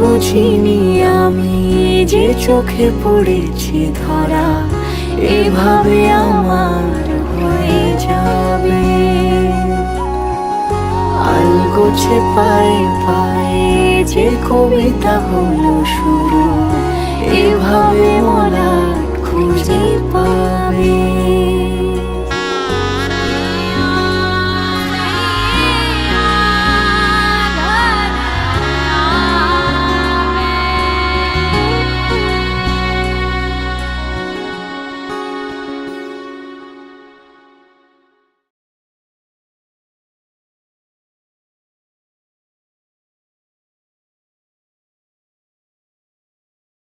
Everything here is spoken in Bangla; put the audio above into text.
বুঝিনি আমি যে চোখে পড়েছি ধরা, এভাবে আমার হয়ে যাবে। আলগোছে পায়ে পায়ে যে কবিতা হলো শুরু, এভাবে